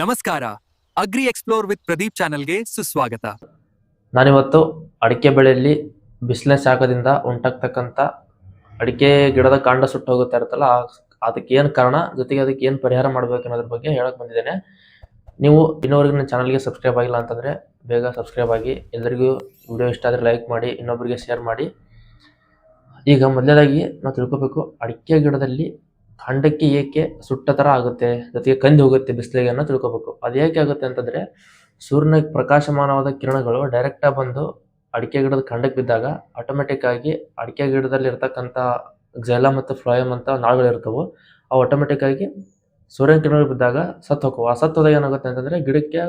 ನಮಸ್ಕಾರ. Agri explore with Pradeep ಚಾನೆಲ್ಗೆ ಸುಸ್ವಾಗತ. ನಾನಿವತ್ತು ಅಡಿಕೆ ಬೆಳೆಯಲ್ಲಿ ಬಿಸಿಲಿನ ಶಾಖದಿಂದ ಉಂಟಾಗ್ತಕ್ಕಂಥ ಅಡಿಕೆ ಗಿಡದ ಕಾಂಡ ಸುಟ್ಟು ಹೋಗುತ್ತಾ ಇರುತ್ತಲ್ಲ ಅದಕ್ಕೆ ಏನು ಕಾರಣ, ಜೊತೆಗೆ ಅದಕ್ಕೆ ಏನು ಪರಿಹಾರ ಮಾಡಬೇಕು ಅನ್ನೋದ್ರ ಬಗ್ಗೆ ಹೇಳಕ್ ಬಂದಿದ್ದೇನೆ. ನೀವು ಇನ್ನೊವರೆಗೆ ನನ್ನ ಚಾನಲ್ಗೆ ಸಬ್ಸ್ಕ್ರೈಬ್ ಆಗಿಲ್ಲ ಅಂತಂದರೆ ಬೇಗ ಸಬ್ಸ್ಕ್ರೈಬ್ ಆಗಿ, ಎಲ್ಲರಿಗೂ ವಿಡಿಯೋ ಇಷ್ಟ ಆದರೆ ಲೈಕ್ ಮಾಡಿ ಇನ್ನೊಬ್ಬರಿಗೆ ಶೇರ್ ಮಾಡಿ. ಈಗ ಮೊದಲನೇದಾಗಿ ನಾವು ತಿಳ್ಕೊಬೇಕು, ಅಡಿಕೆ ಗಿಡದಲ್ಲಿ ಕಾಂಡಕ್ಕೆ ಏಕೆ ಸುಟ್ಟ ಥರ ಆಗುತ್ತೆ, ಜೊತೆಗೆ ಕಂದಿ ಹೋಗುತ್ತೆ, ಬಿಸಿಲಿಗೆ ಅನ್ನೋ ತಿಳ್ಕೊಬೇಕು. ಅದು ಏಕೆ ಆಗುತ್ತೆ ಅಂತಂದರೆ, ಸೂರ್ಯನ ಪ್ರಕಾಶಮಾನವಾದ ಕಿರಣಗಳು ಡೈರೆಕ್ಟಾಗಿ ಬಂದು ಅಡಿಕೆ ಗಿಡದ ಖಂಡಕ್ಕೆ ಬಿದ್ದಾಗ ಆಟೋಮೆಟಿಕ್ ಆಗಿ ಅಡಿಕೆ ಗಿಡದಲ್ಲಿ ಇರ್ತಕ್ಕಂಥ ಜೈಲ ಮತ್ತು ಫ್ಲೋಯಮ್ ಅಂತ ನಾಳುಗಳಿರ್ತವೆ ಅವು ಆಟೋಮೆಟಿಕ್ ಆಗಿ ಸೂರ್ಯನ ಕಿರಣಗಳು ಬಿದ್ದಾಗ ಸತ್ತು ಹೋಗುವ ಆ ಸತ್ತು ಹೋದಾಗ ಏನಾಗುತ್ತೆ ಅಂತಂದ್ರೆ, ಗಿಡಕ್ಕೆ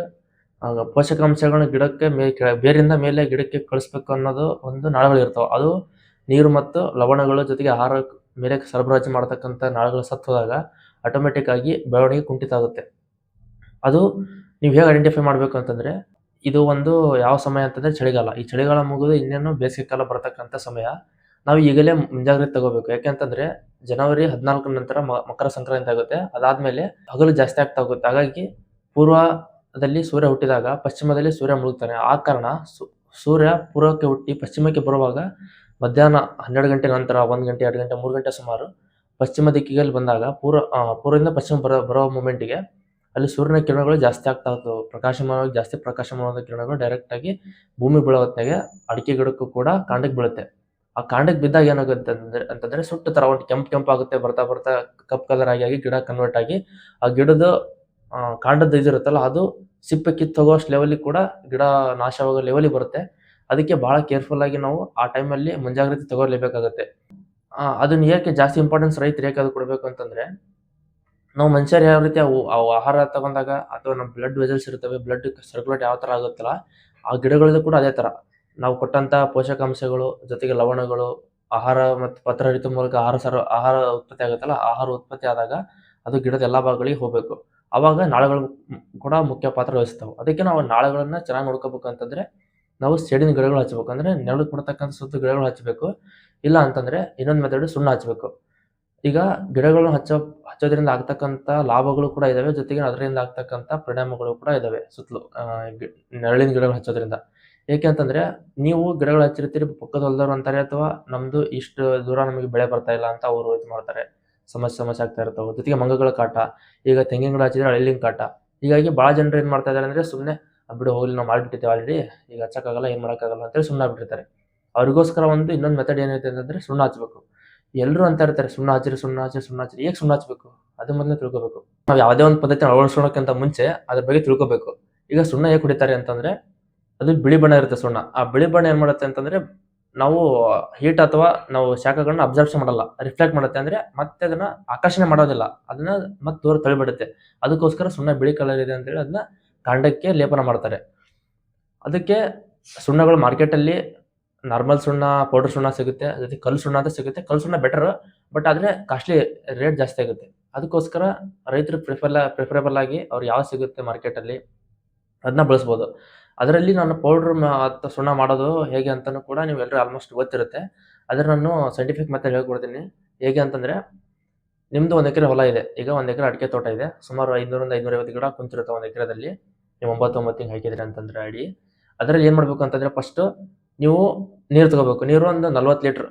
ಪೋಷಕಾಂಶಗಳನ್ನ ಗಿಡಕ್ಕೆ ಮೇ ಬೇರಿಂದ ಮೇಲೆ ಗಿಡಕ್ಕೆ ಕಳಿಸ್ಬೇಕು ಅನ್ನೋದು ಒಂದು ನಾಳುಗಳಿರ್ತವೆ ಅದು ನೀರು ಮತ್ತು ಲವಣಗಳು ಜೊತೆಗೆ ಆಹಾರ ಮೇಲೆ ಸರಬರಾಜು ಮಾಡ್ತಕ್ಕಂಥ ನಾಳಗಳು ಸತ್ವದಾಗ ಆಟೋಮೆಟಿಕ್ ಆಗಿ ಬೆಳವಣಿಗೆ ಕುಂಠಿತ ಆಗುತ್ತೆ ಅದು ನೀವು ಹೇಗೆ ಐಡೆಂಟಿಫೈ ಮಾಡಬೇಕು ಅಂತಂದರೆ, ಇದು ಒಂದು ಯಾವ ಸಮಯ ಅಂತಂದರೆ ಚಳಿಗಾಲ. ಈ ಚಳಿಗಾಲ ಮುಗಿದು ಇನ್ನೇನು ಬೇಸಿಗೆ ಕಾಲ ಬರ್ತಕ್ಕಂಥ ಸಮಯ. ನಾವು ಈಗಲೇ ಮುಂಜಾಗ್ರತೆ ತಗೋಬೇಕು. ಯಾಕೆಂತಂದ್ರೆ ಜನವರಿ ಹದಿನಾಲ್ಕರ ನಂತರ ಮಕರ ಸಂಕ್ರಾಂತಿ ಆಗುತ್ತೆ. ಅದಾದಮೇಲೆ ಹಗಲು ಜಾಸ್ತಿ ಆಗ್ತಾ ಹೋಗುತ್ತೆ. ಹಾಗಾಗಿ ಪೂರ್ವದಲ್ಲಿ ಸೂರ್ಯ ಹುಟ್ಟಿದಾಗ ಪಶ್ಚಿಮದಲ್ಲಿ ಸೂರ್ಯ ಮುಳುಗ್ತಾನೆ. ಆ ಕಾರಣ ಸೂರ್ಯ ಪೂರ್ವಕ್ಕೆ ಹುಟ್ಟಿ ಪಶ್ಚಿಮಕ್ಕೆ ಬರುವಾಗ ಮಧ್ಯಾಹ್ನ ಹನ್ನೆರಡು ಗಂಟೆ ನಂತರ ಒಂದು ಗಂಟೆ, ಎರಡು ಗಂಟೆ, ಮೂರು ಗಂಟೆ ಸುಮಾರು ಪಶ್ಚಿಮ ದಿಕ್ಕಿಗೆ ಬಂದಾಗ ಪೂರ್ವ ಪೂರ್ವದಿಂದ ಪಶ್ಚಿಮ ಬರೋ ಬರೋ ಮೂಮೆಂಟಿಗೆ ಅಲ್ಲಿ ಸೂರ್ಯನ ಕಿರಣಗಳು ಜಾಸ್ತಿ ಆಗ್ತಾ ಹೋಗ್ತವೆ ಪ್ರಕಾಶಮಾನವಾಗಿ ಜಾಸ್ತಿ ಪ್ರಕಾಶಮಾನವಾದ ಕಿರಣಗಳು ಡೈರೆಕ್ಟ್ ಆಗಿ ಭೂಮಿ ಬೀಳೋ ಅಡಿಕೆ ಗಿಡಕ್ಕೂ ಕೂಡ ಕಾಂಡಕ್ಕೆ ಬೀಳುತ್ತೆ. ಆ ಕಾಂಡಕ್ಕೆ ಬಿದ್ದಾಗ ಏನಾಗುತ್ತೆ ಅಂತಂದ್ರೆ ಅಂತಂದರೆ ಸುಟ್ಟು ಥರ ಒಂದು ಕೆಂಪು ಕೆಂಪು ಆಗುತ್ತೆ, ಬರ್ತಾ ಬರ್ತಾ ಕಪ್ ಕಲರ್ ಆಗಿ ಆಗಿ ಗಿಡ ಕನ್ವರ್ಟ್ ಆಗಿ ಆ ಗಿಡದ ಕಾಂಡದ ಇದಿರುತ್ತಲ್ಲ ಅದು ಸಿಪ್ಪೆ ಕಿತ್ತು ಹೋಗೋಷ್ಟು ಲೆವೆಲಿಗೆ ಕೂಡ ಗಿಡ ನಾಶವಾಗೋ ಲೆವೆಲಿಗೆ ಬರುತ್ತೆ. ಅದಕ್ಕೆ ಬಹಳ ಕೇರ್ಫುಲ್ ಆಗಿ ನಾವು ಆ ಟೈಮಲ್ಲಿ ಮುಂಜಾಗ್ರತೆ ತಗೊಳ್ಲೇಬೇಕಾಗುತ್ತೆ. ಆ, ಅದನ್ನ ಏಕೆ ಜಾಸ್ತಿ ಇಂಪಾರ್ಟೆನ್ಸ್ ರೈತರು ಏಕೆ ಅದು ಕೊಡಬೇಕು ಅಂತಂದ್ರೆ ನಾವು ಮನುಷ್ಯರು ಯಾವ ರೀತಿ ಅವು ಆಹಾರ ತಗೊಂಡಾಗ ಅಥವಾ ನಮ್ಮ ಬ್ಲಡ್ ವೆಸಲ್ಸ್ ಇರ್ತವೆ ಬ್ಲಡ್ ಸರ್ಕ್ಯುಲೇಟ್ ಯಾವ ಥರ ಆಗುತ್ತಲ್ಲ ಆ ಗಿಡಗಳದ್ದು ಕೂಡ ಅದೇ ಥರ. ನಾವು ಕೊಟ್ಟಂಥ ಪೋಷಕಾಂಶಗಳು ಜೊತೆಗೆ ಲವಣಗಳು ಆಹಾರ ಮತ್ತು ಪತ್ರಹರಿತ ಮೂಲಕ ಆಹಾರ ಸರ ಆಹಾರ ಉತ್ಪತ್ತಿ ಆಗುತ್ತಲ್ಲ ಆಹಾರ ಉತ್ಪತ್ತಿ ಆದಾಗ ಅದು ಗಿಡದ ಎಲ್ಲ ಭಾಗಗಳಿಗೆ ಹೋಗಬೇಕು. ಆವಾಗ ನಾಳೆಗಳು ಕೂಡ ಮುಖ್ಯ ಪಾತ್ರ ವಹಿಸ್ತಾವೆ. ಅದಕ್ಕೆ ನಾವು ನಾಳೆಗಳನ್ನ ಚೆನ್ನಾಗಿ ನೋಡ್ಕೋಬೇಕು ಅಂತಂದ್ರೆ ನಾವು ಸೆಡಿನ ಗಿಡಗಳು ಹಚ್ಚಬೇಕು ಅಂದ್ರೆ ನೆರಳು ಕೊಡ್ತಕ್ಕಂಥ ಸುತ್ತ ಗಿಡಗಳು ಹಚ್ಚಬೇಕು ಇಲ್ಲ ಅಂತಂದ್ರೆ ಇನ್ನೊಂದು ಮೆಥಡ್ ಸುಣ್ಣ ಹಚ್ಚಬೇಕು ಈಗ ಗಿಡಗಳನ್ನು ಹಚ್ಚೋ, ಹಚ್ಚೋದ್ರಿಂದ ಆಗ್ತಕ್ಕಂಥ ಲಾಭಗಳು ಕೂಡ ಇದಾವೆ. ಜೊತೆಗೆ ಅದರಿಂದ ಆಗ್ತಕ್ಕಂಥ ಪರಿಣಾಮಗಳು ಕೂಡ ಇದಾವೆ ಸುತ್ತಲೂ ನೆರಳಿನ ಗಿಡಗಳು ಹಚ್ಚೋದ್ರಿಂದ. ಏಕೆ ಅಂತಂದ್ರೆ ನೀವು ಗಿಡಗಳು ಹಚ್ಚಿರ್ತೀರಿ, ಪಕ್ಕದ ಹೊಲದವ್ರು ಅಂತಾರೆ ಅಥವಾ ನಮ್ದು ಇಷ್ಟು ದೂರ ನಮಗೆ ಬೆಳೆ ಬರ್ತಾ ಇಲ್ಲ ಅಂತ ಅವರು ಇದು ಮಾಡ್ತಾರೆ. ಸಮಸ್ಯೆ ಸಮಸ್ಯೆ ಆಗ್ತಾ ಇರ್ತಾವೆ. ಜೊತೆಗೆ ಮಂಗಗಳ ಕಾಟ, ಈಗ ತೆಂಗಿನ ಗಿಡ ಹಚ್ಚಿದ್ರೆ ಅಳಿಲಿನ ಕಾಟ. ಹೀಗಾಗಿ ಭಾಳ ಜನರು ಏನು ಮಾಡ್ತಾ ಇದ್ದಾರೆ ಅಂದ್ರೆ ಸುಮ್ಮನೆ ಬಿಡು ಹೋಗ್ಲಿ, ನಾವು ಮಾಡಿಬಿಟ್ಟಿದ್ದೇವೆ ಆಲ್ರೆಡಿ ಈಗ ಹಚ್ಚಕ್ಕಾಗಲ್ಲ, ಏನು ಮಾಡೋಕ್ಕಾಗಲ್ಲ ಅಂತೇಳಿ ಸುಮ್ಮನೆ ಬಿಟ್ಟಿರ್ತಾರೆ ಅವ್ರಿಗೋಸ್ಕರ ಒಂದು ಇನ್ನೊಂದು ಮೆಥಡ್ ಏನೈತೆ ಅಂತಂದರೆ ಸುಣ್ಣ ಹಚ್ಬೇಕು. ಎಲ್ಲರೂ ಅಂತ ಇರ್ತಾರೆ, ಸುಣ್ಣ ಹಚ್ಚಿರಿ ಸುಣ್ಣ ಹಚ್ಚಿರಿ ಸುಣ್ಣ ಹಚ್ಚಿರಿ ಏಕೆ ಸುಣ್ಣ ಹಚ್ಬೇಕು? ಅದು ಮೊದಲೇ ತಿಳ್ಕೋಬೇಕು. ನಾವು ಯಾವುದೇ ಒಂದು ಪದ್ಧತಿ ಅಳವಡಿಸೋಣಕ್ಕಿಂತ ಮುಂಚೆ ಅದ್ರ ಬಗ್ಗೆ ತಿಳ್ಕೋಬೇಕು. ಈಗ ಸುಣ್ಣ ಹೇಗೆ ಕುಡಿತಾರೆ ಅಂತಂದರೆ, ಅದು ಬಿಳಿ ಬಣ್ಣ ಇರುತ್ತೆ ಸುಣ್ಣ. ಆ ಬಿಳಿ ಬಣ್ಣ ಏನು ಮಾಡುತ್ತೆ ಅಂತಂದರೆ, ನಾವು ಹೀಟ್ ಅಥವಾ ನಾವು ಶಾಖಗಳನ್ನ ಅಬ್ಸರ್ಪ್ಷನ್ ಮಾಡಲ್ಲ. ರಿಫ್ಲೆಕ್ಟ್ ಮಾಡುತ್ತೆ ಅಂದರೆ ಮತ್ತೆ ಅದನ್ನು ಆಕರ್ಷಣೆ ಮಾಡೋದಿಲ್ಲ. ಅದನ್ನ ಮತ್ತೆ ದೂರ ತಳಿಬಿಡುತ್ತೆ ಅದಕ್ಕೋಸ್ಕರ ಸುಣ್ಣ ಬಿಳಿ ಕಲರ್ ಇದೆ ಅಂತೇಳಿ ಅದನ್ನ ಕಾಂಡಕ್ಕೆ ಲೇಪನ ಮಾಡ್ತಾರೆ. ಅದಕ್ಕೆ ಸುಣ್ಣಗಳು ಮಾರ್ಕೆಟಲ್ಲಿ ನಾರ್ಮಲ್ ಸುಣ್ಣ ಪೌಡರ್ ಸುಣ್ಣ ಸಿಗುತ್ತೆ ಅದಕ್ಕೆ ಕಲ್ಲು ಸುಣ್ಣ ಅಂತ ಸಿಗುತ್ತೆ. ಕಲ್ಲು ಸುಣ್ಣ ಬೆಟರ್ ಬಟ್ ಆದರೆ ಕಾಸ್ಟ್ಲಿ ರೇಟ್ ಜಾಸ್ತಿ ಆಗುತ್ತೆ. ಅದಕ್ಕೋಸ್ಕರ ರೈತರು ಪ್ರಿಫರ್ ಪ್ರಿಫರೇಬಲ್ ಆಗಿ ಅವ್ರು ಯಾವ ಸಿಗುತ್ತೆ ಮಾರ್ಕೆಟಲ್ಲಿ ಅದನ್ನ ಬಳಸ್ಬೋದು. ಅದರಲ್ಲಿ ನಾನು ಪೌಡ್ರ್ ಅಥವಾ ಸುಣ್ಣ ಮಾಡೋದು ಹೇಗೆ ಅಂತಲೂ ಕೂಡ ನೀವು ಎಲ್ಲರೂ ಆಲ್ಮೋಸ್ಟ್ ಗೊತ್ತಿರುತ್ತೆ. ಅದರ ನಾನು ಸೈಂಟಿಫಿಕ್ ಮೆಥಡ್ ಹೇಳ್ಕೊಡ್ತೀನಿ. ಹೇಗೆ ಅಂತಂದರೆ ನಿಮ್ಮದು ಒಂದು ಎಕರೆ ಹೊಲ ಇದೆ. ಈಗ ಒಂದು ಎಕರೆ ಅಡಿಕೆ ತೋಟ ಇದೆ. ಸುಮಾರು ಐನೂರಿಂದ ಐನೂರೈವತ್ತು ಗಿಡ ಕುಂತಿರುತ್ತೆ ಒಂದು ಎಕರೆದಲ್ಲಿ. ನೀವು ಒಂಬತ್ತು ಒಂಬತ್ತು ಹಿಂಗೆ ಹಾಕಿದ್ರಿ ಅಂತಂದ್ರೆ ಅಡಿ. ಅದರಲ್ಲಿ ಏನು ಮಾಡಬೇಕು ಅಂತಂದರೆ ಫಸ್ಟ್ ನೀವು ನೀರು ತಗೋಬೇಕು. ನೀರು ಒಂದು ನಲ್ವತ್ತು ಲೀಟ್ರ್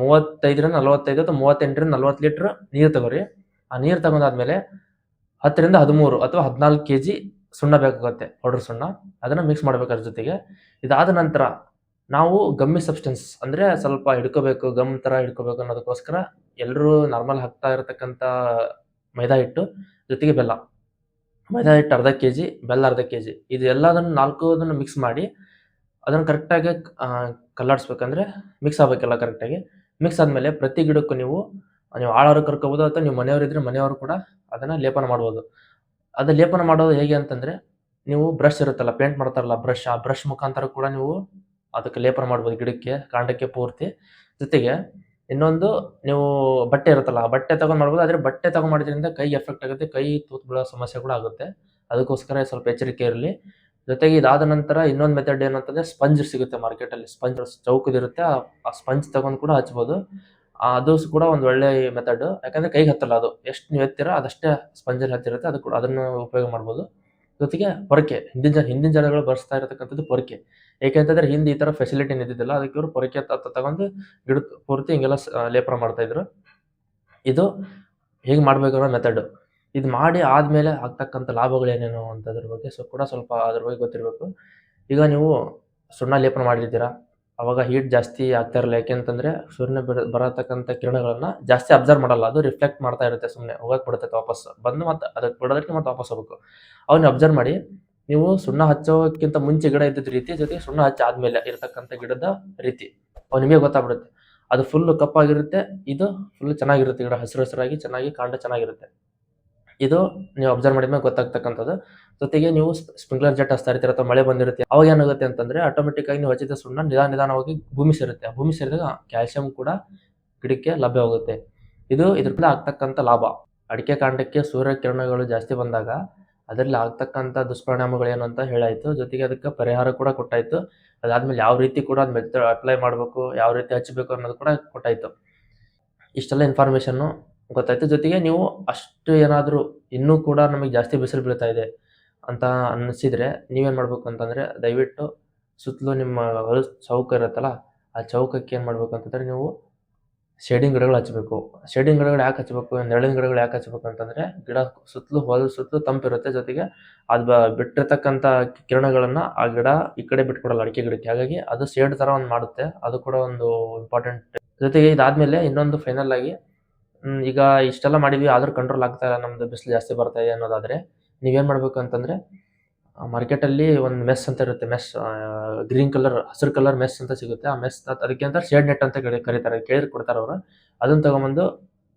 ಮೂವತ್ತೈದರಿಂದ ನಲ್ವತ್ತೈದು ಅಥವಾ ಮೂವತ್ತೆಂಟರಿಂದ ನಲ್ವತ್ತು ಲೀಟ್ರ್ ನೀರು ತಗೋರಿ. ಆ ನೀರು ತಗೊಂಡಾದ್ಮೇಲೆ ಹತ್ತರಿಂದ ಹದಿಮೂರು ಅಥವಾ ಹದಿನಾಲ್ಕು ಕೆ ಜಿ ಸುಣ್ಣ ಬೇಕಾಗುತ್ತೆ ಪೌಡರ್ ಸುಣ್ಣ. ಅದನ್ನು ಮಿಕ್ಸ್ ಮಾಡ್ಬೇಕು ಅದ್ರ ಜೊತೆಗೆ. ಇದಾದ ನಂತರ ನಾವು ಗಮ್ಮಿ ಸಬ್ಸ್ಟೆನ್ಸ್ ಅಂದರೆ ಸ್ವಲ್ಪ ಹಿಡ್ಕೋಬೇಕು ಗಮ್ ಥರ ಹಿಡ್ಕೋಬೇಕು ಅನ್ನೋದಕ್ಕೋಸ್ಕರ ಎಲ್ಲರೂ ನಾರ್ಮಲ್ ಹಾಕ್ತಾ ಇರತಕ್ಕಂಥ ಮೈದಾ ಹಿಟ್ಟು, ಜೊತೆಗೆ ಬೆಲ್ಲ. ಮೈದಾ ಹಿಟ್ಟು ಅರ್ಧ ಕೆ ಜಿ ಬೆಲ್ಲ ಅರ್ಧ ಕೆ ಜಿ ಇದು ಎಲ್ಲದನ್ನು ನಾಲ್ಕು ಅದನ್ನು ಮಿಕ್ಸ್ ಮಾಡಿ ಅದನ್ನು ಕರೆಕ್ಟಾಗಿ ಕಲ್ಲಾಡಿಸ್ಬೇಕಂದ್ರೆ ಮಿಕ್ಸ್ ಆಗಬೇಕೆಲ್ಲ ಕರೆಕ್ಟಾಗಿ ಮಿಕ್ಸ್ ಆದಮೇಲೆ ಪ್ರತಿ ಗಿಡಕ್ಕೂ ನೀವು ನೀವು ಆಳವರು ಕರ್ಕೋಬೋದು ಅಥವಾ ನೀವು ಮನೆಯವರು ಇದ್ದರೆ ಮನೆಯವರು ಕೂಡ ಅದನ್ನು ಲೇಪನ ಮಾಡ್ಬೋದು. ಅದು ಲೇಪನ ಮಾಡೋದು ಹೇಗೆ ಅಂತಂದರೆ ನೀವು ಬ್ರಷ್ ಇರುತ್ತಲ್ಲ ಪೇಂಟ್ ಮಾಡ್ತಾರಲ್ಲ ಬ್ರಷ್ ಆ ಬ್ರಷ್ ಮುಖಾಂತರ ಕೂಡ ನೀವು ಅದಕ್ಕೆ ಲೇಪನ ಮಾಡ್ಬೋದು ಗಿಡಕ್ಕೆ, ಕಾಂಡಕ್ಕೆ ಪೂರ್ತಿ. ಜೊತೆಗೆ ಇನ್ನೊಂದು ನೀವು ಬಟ್ಟೆ ಇರುತ್ತಲ್ಲ, ಆ ಬಟ್ಟೆ ತಗೊಂಡು ಮಾಡ್ಬೋದು. ಆದರೆ ಬಟ್ಟೆ ತಗೊಂಡು ಮಾಡೋದ್ರಿಂದ ಕೈಗೆ ಎಫೆಕ್ಟ್ ಆಗುತ್ತೆ, ಕೈ ತೂತು ಬೀಳೋ ಸಮಸ್ಯೆ ಕೂಡ ಆಗುತ್ತೆ. ಅದಕ್ಕೋಸ್ಕರ ಸ್ವಲ್ಪ ಎಚ್ಚರಿಕೆ ಇರಲಿ. ಜೊತೆಗೆ ಇದಾದ ನಂತರ ಇನ್ನೊಂದು ಮೆಥಡ್ ಏನಂತಂದ್ರೆ ಸ್ಪಂಜ್ ಸಿಗುತ್ತೆ ಮಾರ್ಕೆಟಲ್ಲಿ ಸ್ಪಂಜ್ ಚೌಕದಿರುತ್ತೆ, ಆ- ಸ್ಪಂಜ್ ತಗೊಂಡು ಕೂಡ ಹಚ್ಬೋದು. ಅದು ಕೂಡ ಒಂದು ಒಳ್ಳೆ ಮೆಥಡ್ ಯಾಕಂದ್ರೆ ಕೈಗೆ ಹತ್ತಲ್ಲ ಅದು. ಎಷ್ಟು ನೀವು ಎತ್ತೀರ ಅದಷ್ಟೇ ಸ್ಪಂಜಲ್ಲಿ ಹತ್ತಿರುತ್ತೆ ಅದು ಕೂಡ ಅದನ್ನು ಉಪಯೋಗ ಮಾಡ್ಬೋದು. ಜೊತೆಗೆ ಪೊರಕೆ, ಹಿಂದಿನ ಜನ, ಹಿಂದಿನ ಜನಗಳು ಬಳಸ್ತಾ ಇರತಕ್ಕಂಥದ್ದು ಪೊರಕೆ. ಏಕೆಂತಂದ್ರೆ ಹಿಂದೆ ಈ ಥರ ಫೆಸಿಲಿಟಿ ಇದ್ದಿದ್ದಿಲ್ಲ ಅದಕ್ಕೆ ಇವರು ಪೊರಕೆ ತಗೊಂಡು ಗಿಡ ಪೂರ್ತಿ ಹಿಂಗೆಲ್ಲ ಲೇಪನ ಮಾಡ್ತಾ ಇದ್ರು. ಇದು ಹೇಗೆ ಮಾಡಬೇಕು ಅನ್ನೋ ಮೆಥಡ್ ಇದು ಮಾಡಿ ಆದಮೇಲೆ ಆಗ್ತಕ್ಕಂಥ ಲಾಭಗಳೇನೇನು ಅಂತದ್ರ ಬಗ್ಗೆ ಸೊ, ಕೂಡ ಸ್ವಲ್ಪ ಅದ್ರ ಬಗ್ಗೆ ಗೊತ್ತಿರಬೇಕು. ಈಗ ನೀವು ಸುಣ್ಣ ಲೇಪನ ಮಾಡಿರ್ತೀರಾ ಅವಾಗ ಹೀಟ್ ಜಾಸ್ತಿ ಆಗ್ತಾ ಇರಲ್ಲ ಯಾಕೆಂತಂದ್ರೆ ಸೂರ್ಯನ ಬರತಕ್ಕಂಥ ಕಿರಣಗಳನ್ನ ಜಾಸ್ತಿ ಅಬ್ಸರ್ವ್ ಮಾಡಲ್ಲ. ಅದು ರಿಫ್ಲೆಕ್ಟ್ ಮಾಡ್ತಾ ಇರುತ್ತೆ ಸುಮ್ಮನೆ ಹೋಗಕ್ಕೆ ಬಿಡುತ್ತೆ ವಾಪಸ್. ಬಂದು ಮತ್ತೆ ಅದಕ್ಕೆ ಬಿಡೋದಕ್ಕೆ ಮತ್ತೆ ವಾಪಸ್ ಹೋಗ್ಬೇಕು. ಅವನ್ನ ಅಬ್ಸರ್ವ್ ಮಾಡಿ, ನೀವು ಸುಣ್ಣ ಹಚ್ಚೋಕ್ಕಿಂತ ಮುಂಚೆ ಗಿಡ ಇದ್ದಿದ್ದ ರೀತಿ ಜೊತೆಗೆ ಸುಣ್ಣ ಹಚ್ಚ ಆದ್ಮೇಲೆ ಇರತಕ್ಕಂಥ ಗಿಡದ ರೀತಿ. ಅವು ನಿಮಗೆ ಗೊತ್ತಾಗ್ಬಿಡುತ್ತೆ. ಅದು ಫುಲ್ ಕಪ್ಪಾಗಿರುತ್ತೆ ಇದು ಫುಲ್ ಚೆನ್ನಾಗಿರುತ್ತೆ ಗಿಡ. ಹಸಿರು ಹಸಿರಾಗಿ ಚೆನ್ನಾಗಿ ಕಾಂಡ ಚೆನ್ನಾಗಿರುತ್ತೆ. ಇದು ನೀವು ಅಬ್ಸರ್ವ್ ಮಾಡಿದ್ಮೇಲೆ ಗೊತ್ತಾಗ್ತಕ್ಕಂಥದ್ದು. ಜೊತೆಗೆ ನೀವು ಸ್ಪ್ರಿಂಕ್ಲರ್ ಜೆಟ್ ಹಸ್ತಾ ಇರ್ತೀರ ಅಥವಾ ಮಳೆ ಬಂದಿರುತ್ತೆ, ಅವಾಗ ಏನಾಗುತ್ತೆ ಅಂತಂದ್ರೆ ಆಟೋಮೆಟಿಕ್ ಆಗಿ ನೀವು ಹಚ್ಚಿದ ಸುಣ್ಣ ನಿಧಾನ ನಿಧಾನವಾಗಿ ಭೂಮಿ ಸೇರುತ್ತೆ. ಭೂಮಿ ಸೇರಿದಾಗ ಕ್ಯಾಲ್ಸಿಯಂ ಕೂಡ ಗಿಡಕ್ಕೆ ಲಭ್ಯವಾಗುತ್ತೆ ಇದು ಇದರಿಂದ ಆಗ್ತಕ್ಕಂಥ ಲಾಭ. ಅಡಿಕೆ ಕಾಂಡಕ್ಕೆ ಸೂರ್ಯ ಕಿರಣಗಳು ಜಾಸ್ತಿ ಬಂದಾಗ ಅದರಲ್ಲಿ ಆಗ್ತಕ್ಕಂಥ ದುಷ್ಪರಿಣಾಮಗಳು ಏನು ಅಂತ ಹೇಳಾಯಿತು. ಜೊತೆಗೆ ಅದಕ್ಕೆ ಪರಿಹಾರ ಕೂಡ ಕೊಟ್ಟಾಯಿತು. ಅದಾದ್ಮೇಲೆ ಯಾವ ರೀತಿ ಕೂಡ ಅದು ಮೆಥಡ್ ಅಪ್ಲೈ ಮಾಡಬೇಕು, ಯಾವ ರೀತಿ ಹಚ್ಚಬೇಕು ಅನ್ನೋದು ಕೂಡ ಕೊಟ್ಟಾಯಿತು. ಇಷ್ಟೆಲ್ಲ ಇನ್ಫಾರ್ಮೇಷನ್ನು ಗೊತ್ತಾಯಿತು. ಜೊತೆಗೆ ನೀವು ಅಷ್ಟು ಏನಾದರೂ ಇನ್ನೂ ಕೂಡ ನಮಗೆ ಜಾಸ್ತಿ ಬಿಸಿಲು ಬೀಳ್ತಾ ಇದೆ. ಅಂತ ಅನ್ನಿಸಿದರೆ ನೀವೇನು ಮಾಡಬೇಕು ಅಂತಂದರೆ ದಯವಿಟ್ಟು ಸುತ್ತಲೂ ನಿಮ್ಮ ಹೊಲ ಚೌಕ ಇರುತ್ತಲ್ಲ, ಆ ಚೌಕಕ್ಕೆ ಏನು ಮಾಡಬೇಕು ಅಂತಂದರೆ ನೀವು ಶೇಡಿಂಗ್ ಗಿಡಗಳು ಹಚ್ಚಬೇಕು ಶೇಡಿಂಗ್ ಗಿಡಗಳು ಯಾಕೆ ಹಚ್ಚಬೇಕು ನೆರಳಿನ ಗಿಡಗಳು ಯಾಕೆ ಹಚ್ಚಬೇಕು ಅಂತಂದರೆ ಗಿಡ ಸುತ್ತಲೂ ಹೊಲ ಸುತ್ತಲೂ ತಂಪಿರುತ್ತೆ ಜೊತೆಗೆ ಅದು ಬ ಬಿಟ್ಟಿರ್ತಕ್ಕಂಥ ಕಿರಣಗಳನ್ನು ಆ ಗಿಡ ಈ ಕಡೆ ಬಿಟ್ಕೊಡಲ್ಲ ಅಡಿಕೆ ಗಿಡಕ್ಕೆ. ಹಾಗಾಗಿ ಅದು ಶೇಡ್ ಥರ ಒಂದು ಮಾಡುತ್ತೆ. ಅದು ಕೂಡ ಒಂದು ಇಂಪಾರ್ಟೆಂಟ್ ಜೊತೆಗೆ ಇದಾದಮೇಲೆ ಇನ್ನೊಂದು ಫೈನಲ್ ಆಗಿ ಈಗ ಇಷ್ಟೆಲ್ಲ ಮಾಡಿದ್ವಿ, ಆದರೂ ಕಂಟ್ರೋಲ್ ಆಗ್ತಾ ಇಲ್ಲ ನಮ್ಮದು ಬಿಸಿಲು ಜಾಸ್ತಿ ಬರ್ತಾ ಇದೆ ಅನ್ನೋದಾದ್ರೆ ನೀವೇನು ಮಾಡಬೇಕು ಅಂತಂದರೆ ಮಾರ್ಕೆಟಲ್ಲಿ ಒಂದು ಮೆಸ್ ಅಂತ ಇರುತ್ತೆ ಮೆಸ್ ಗ್ರೀನ್ ಕಲರ್ ಹಸಿರು ಕಲರ್ ಮೆಸ್ ಅಂತ ಸಿಗುತ್ತೆ. ಆ ಮೆಸ್ ಅದಕ್ಕೆ ಅಂತ ಶೇಡ್ ನೆಟ್ ಅಂತ ಕರಿ, ಕರೀತಾರೆ. ಕೇಳಿ ಕೊಡ್ತಾರೆ ಅವರು. ಅದನ್ನು ತಗೊಂಬಂದು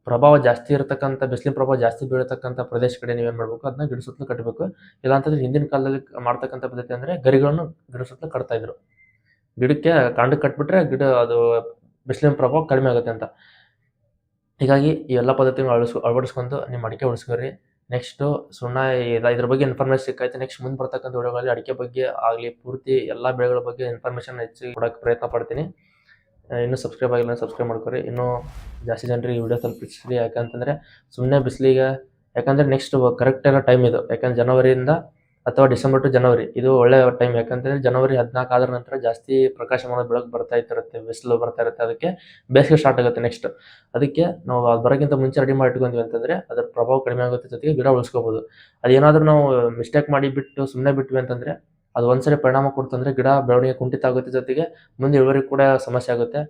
ಪ್ರಭಾವ ಜಾಸ್ತಿ ಇರತಕ್ಕಂಥ ಬಿಸಿಲಿನ ಪ್ರಭಾವ ಜಾಸ್ತಿ ಬೀಳತಕ್ಕಂಥ ಪ್ರದೇಶ ಕಡೆ ನೀವೇನು ಮಾಡಬೇಕು? ಅದನ್ನ ಗಿಡ ಸುತ್ತಲೂ ಕಟ್ಟಬೇಕು ಇಲ್ಲ ಅಂತಂದ್ರೆ ಹಿಂದಿನ ಕಾಲದಲ್ಲಿ ಮಾಡ್ತಕ್ಕಂಥ ಪದ್ಧತಿ ಅಂದರೆ ಗರಿಗಳನ್ನು ಗಿಡ ಸುತ್ತಲೂ ಕಟ್ತಾ ಇದ್ರು. ಗಿಡಕ್ಕೆ ಕಾಂಡ ಕಟ್ಬಿಟ್ರೆ ಗಿಡ ಅದು ಬಿಸಿಲಿನ ಪ್ರಭಾವ ಕಡಿಮೆ ಆಗುತ್ತೆ ಅಂತ. ಹೀಗಾಗಿ ಈ ಎಲ್ಲ ಪದ್ಧತಿಗಳು ಅಳವಡಿಸ್ಕೊಂಡು ನಿಮ್ಮ ಅಡಿಕೆ ಉಳಿಸ್ಕೊರಿ. ನೆಕ್ಸ್ಟು ಸುಣ್ಣ, ಇದ- ಇದ್ರ ಬಗ್ಗೆ ಇನ್ಫಾರ್ಮೇಶನ್ ಸಿಕ್ಕೈತೆ ನೆಕ್ಸ್ಟ್ ಮುಂದೆ ಬರ್ತಕ್ಕಂಥ ವಿಡಿಯೋಗಳಲ್ಲಿ ಅಡಿಕೆ ಬಗ್ಗೆ ಆಗಲಿ, ಪೂರ್ತಿ ಎಲ್ಲ ಬೆಳೆಗಳ ಬಗ್ಗೆ ಇನ್ಫಾರ್ಮೇಷನ್ ಹೆಚ್ಚಿಗೆ ಕೊಡೋಕ್ಕೆ ಪ್ರಯತ್ನ ಪಡ್ತೀನಿ. ಇನ್ನೂ ಸಬ್ಸ್ಕ್ರೈಬ್ ಆಗಿಲ್ಲ ಸಬ್ಸ್ಕ್ರೈಬ್ ಮಾಡ್ಕೊರಿ. ಇನ್ನೂ ಜಾಸ್ತಿ ಜನರಿಗೆ ವಿಡಿಯೋ ತಲುಪಿಸ್ರಿ. ಯಾಕಂತಂದರೆ ಸುಮ್ಮನೆ ಬಿಸಿಲಿಗೆ, ಯಾಕಂದರೆ ನೆಕ್ಸ್ಟ್ ಕರೆಕ್ಟ್ ಇರೋ ಟೈಮ್ ಇದು. ಯಾಕಂದ್ರೆ ಜನವರಿಯಿಂದ ಅಥವಾ ಡಿಸೆಂಬರ್ ಟು ಜನವರಿ. ಇದು ಒಳ್ಳೆ ಟೈಮ್ ಯಾಕಂತಂದ್ರೆ ಜನವರಿ ಹದಿನಾಲ್ಕು ಆದ ನಂತರ ಜಾಸ್ತಿ ಪ್ರಕಾಶಮಾನ ಬೆಳಕು ಬರ್ತಾ ಇರುತ್ತೆ, ಬಿಸಿಲು ಬರ್ತಾ ಇರುತ್ತೆ. ಅದಕ್ಕೆ ಬೇಸಿಗೆ ಸ್ಟಾರ್ಟ್ ಆಗುತ್ತೆ ನೆಕ್ಸ್ಟ್ ಅದಕ್ಕೆ ನಾವು ಅದು ಬರೋಕ್ಕಿಂತ ಮುಂಚೆ ರೆಡಿ ಮಾಡಿ ಅಂತಂದ್ರೆ ಅದರ ಪ್ರಭಾವ ಕಡಿಮೆ ಆಗುತ್ತೆ ಜೊತೆಗೆ ಗಿಡ ಉಳಿಸ್ಕೋಬಹುದು ಅದೇನಾದ್ರೂ ನಾವು ಮಿಸ್ಟೇಕ್ ಮಾಡಿ ಬಿಟ್ಟು ಸುಮ್ಮನೆ ಬಿಟ್ವಿ ಅಂತಂದ್ರೆ ಅದು ಒಂದ್ಸರಿ ಪರಿಣಾಮ ಕೊಡ್ತಂದ್ರೆ ಗಿಡ ಬೆಳವಣಿಗೆ ಕುಂಠಿತ ಆಗುತ್ತೆ ಜೊತೆಗೆ ಮುಂದೆ ಇಳುವರಿ ಕೂಡ ಸಮಸ್ಯೆ ಆಗುತ್ತೆ.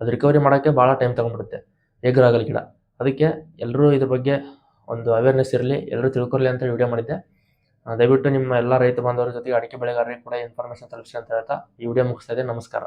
ಅದು ರಿಕವರಿ ಮಾಡೋಕ್ಕೆ ಭಾಳ ಟೈಮ್ ತಗೊಂಡ್ಬಿಡುತ್ತೆ ಹೇಗರಾಗಲಿ ಗಿಡ. ಅದಕ್ಕೆ ಎಲ್ಲರೂ ಇದ್ರ ಬಗ್ಗೆ ಒಂದು ಅವೇರ್ನೆಸ್ ಇರಲಿ ಎಲ್ಲರೂ ತಿಳ್ಕೊರ್ಲಿ ಅಂತ ವಿಡಿಯೋ ಮಾಡಿದ್ದೆ. ದಯವಿಟ್ಟು ನಿಮ್ಮ ಎಲ್ಲ ರೈತ ಬಾಂಧವರ ಜೊತೆಗೆ ಅಡಿಕೆ ಬೆಳೆಗಾರರಿಗೆ ಕೂಡ ಇನ್ಫಾರ್ಮೇಷನ್ ತಲುಪಿಸಿ ಅಂತ ಹೇಳ್ತಾ ಈ ವಿಡಿಯೋ ಮುಗಿಸ್ತಾ ಇದೆ ನಮಸ್ಕಾರ.